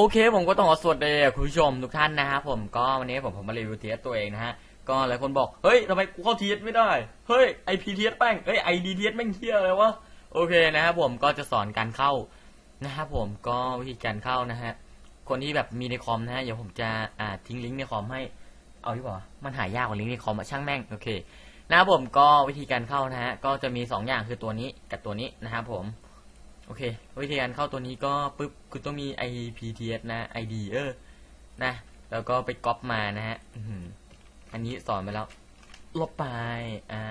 โอเคผมก็ต้องขอสวัสดีคุณผู้ชมทุกท่านนะครับผมก็วันนี้ผมผมมารีวิวเทียตัวเองนะฮะก็หลายคนบอกเฮ้ยทำไมกูเข้าเทียไม่ได้เฮ้ยไอพีเทียแป้งเฮ้ยไอดีเทียแม่งเทียอะไรวะโอเคนะครับผมก็จะสอนการเข้านะครับผมก็วิธีการเข้านะฮะคนที่แบบมีในคอมนะฮะเดี๋ยวผมจะอ่าทิ้งลิงก์ในคอมให้เอาดีกว่ามันหายากกว่าลิงก์ในคอมอะช่างแม่งโอเคนะครับผมก็วิธีการเข้านะฮะก็จะมีสองอย่างคือตัวนี้กับตัวนี้นะครับผม โอเค วิธีการเข้าตัวนี้ก็ปึ๊บคุณต้องมี IPTS นะ ID เออนะ แล้วก็ไปก๊อปมานะฮะอื้อหืออันนี้สอนไปแล้ว ลบไป อ่า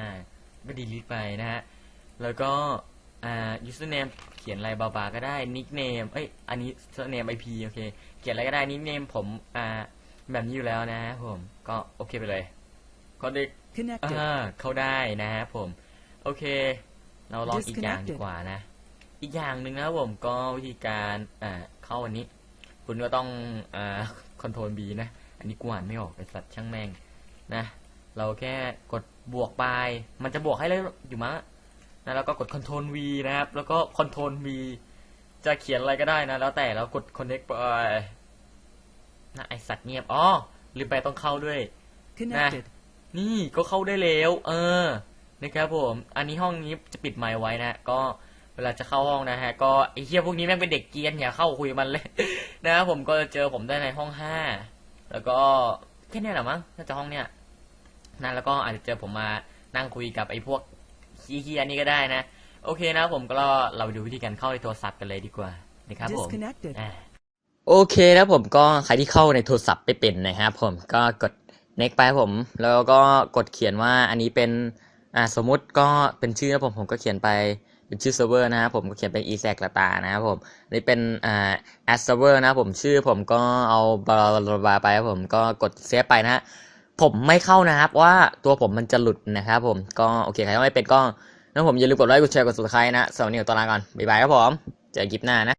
ก็ดีลิทไปนะฮะ แล้วก็ อ่า username เขียนอะไรบาๆก็ได้ nickname เอ้ย อันนี้ surname IP โอเค เขียนอะไรก็ได้ nickname ผม อ่า แบบนี้อยู่แล้วนะฮะผม ก็โอเคไปเลย ก็เด็ก Connected. อ่าเข้าได้นะฮะผม โอเค เราลองอีกอย่างดีกว่านะ อีกอย่างหนึ่งนะครับผมก็วิธีการอ่าเข้าวันนี้ คุณก็ต้องอ่าคอนโทรลบีนะ อันนี้กูอ่านไม่ออกไอสัตว์ช่างแม่งนะ เราแค่กดบวกไป มันจะบวกให้เลยอยู่มั้งนะแล้วก็กดคอนโทรล V นะครับ แล้วก็คอนโทรล V จะเขียนอะไรก็ได้นะ แล้วแต่แล้วกด connect ไปนะไอสัตว์เงียบอ๋อลืมไปต้องเข้าด้วย Connected. นี่ก็เข้าได้แล้ว เออนะครับผม อันนี้ห้องนี้จะปิดไมค์ไว้นะ ก็ เวลาจะเข้าห้องนะฮะ ก็ไอ้เหี้ยพวกนี้แม่งเป็นเด็กเกรียนอย่าเข้าคุยกับมันเลย นะครับผมก็จะเจอผมได้ในห้องห้าแล้วก็แค่เนี้ยแหละมั้งน่าจะห้องเนี้ยนะแล้วก็อาจจะเจอผมมานั่งคุยกับไอ้พวกขี้เกียนี่ก็ได้นะ โอเคนะครับผมก็เราไปดูวิธีการเข้าในโทรศัพท์กันเลยดีกว่านะครับผม Disconnected. อ่าโอเคแล้วผมก็ใครที่เข้าในโทรศัพท์ไปเป็นนะครับผมก็กด next ไปครับผม แล้วก็กดเขียนว่าอันนี้เป็นอ่าสมมุติก็เป็นชื่อนะผมผมก็เขียนไป เป็นชื่อเซิร์ฟเวอร์นะครับผมก็เขียนเป็น e s a c ละตานะครับผมนี่เป็นอ่า ad server นะครับผมชื่อผมก็เอาบลาบลาไปครับผมก็กดเซฟไปนะฮะผมไม่เข้านะครับว่าตัวผมมันจะหลุดนะครับผมก็โอเคใครไม่เป็นก็นะผมอย่าลืมกดไลค์กดแชร์กด subscribe นะสำหรับวันนี้ขอตัวลาก่อนบ๊ายบายครับผมเจอกันคลิปหน้านะ